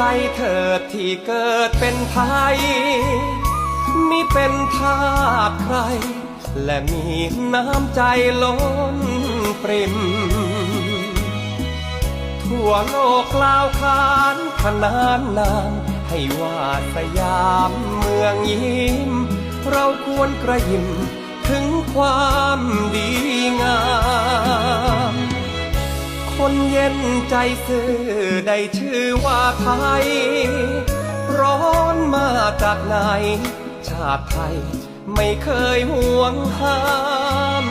ใจเถิดที่เกิดเป็นไทยมิเป็นทาสใคร และมีน้ำใจล้นปริม ทั่วโลกกล่าวขานขนานนามให้ว่าสยามเมืองยิ้ม เราควรกระยิมถึงความดีงาม คนเย็นใจซื่อได้ชื่อว่าไทย ร้อนมาจากไหน ชาติไทยไม่เคยห่วงห้าม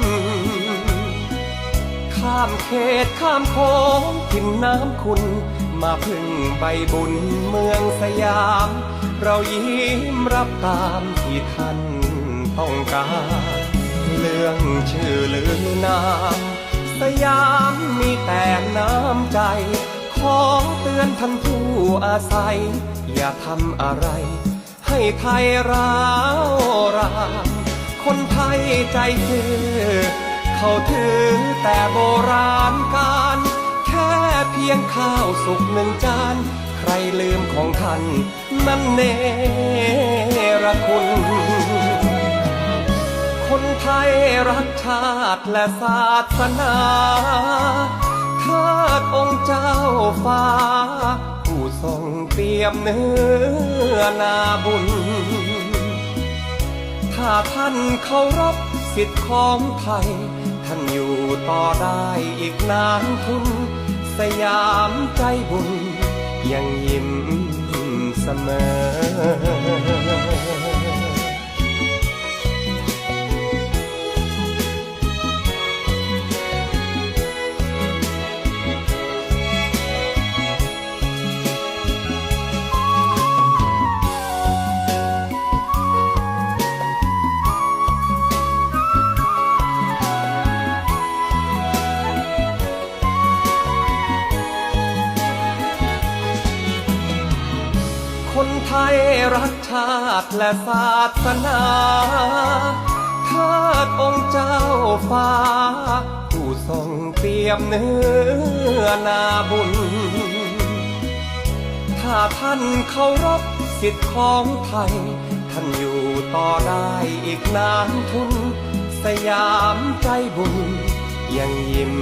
ข้ามเขตข้ามโค้งทิมน้ำคุณ มาพึ่งใบบุญเมืองสยาม เรายิ้มรับตามที่ท่านต้องการ เรื่องชื่อลือนาม สยามมีแต่น้ำใจ ขอเตือนท่านผู้อาศัย อย่าทำอะไร ให้ไทยร้าวรานคนไทยใจซื่อเขาถือแต่โบราณการ แค่เพียงข้าวสุกหนึ่งจาน ใครลืมของท่าน นั่นเนรคุณ คนไทยรักชาติและศาสนาเทิดองค์เจ้าฟ้า ผู้ทรงเตรียมเนื้อนาบุญ ถ้าท่านเคารพสิทธิ์ของไทย ท่านอยู่ต่อได้อีกนานคุณสยามใจบุญยังยิ้ม ไทยรักชาติและศาสนาทิดองค์เจ้าฟ้า ผู้ทรงเตรียมเนื้อนาบุญ ถ้าท่านเคารพสิทธิของไทย ท่านอยู่ต่อได้อีกนานทุน สยามใจบุญยังยิ้ม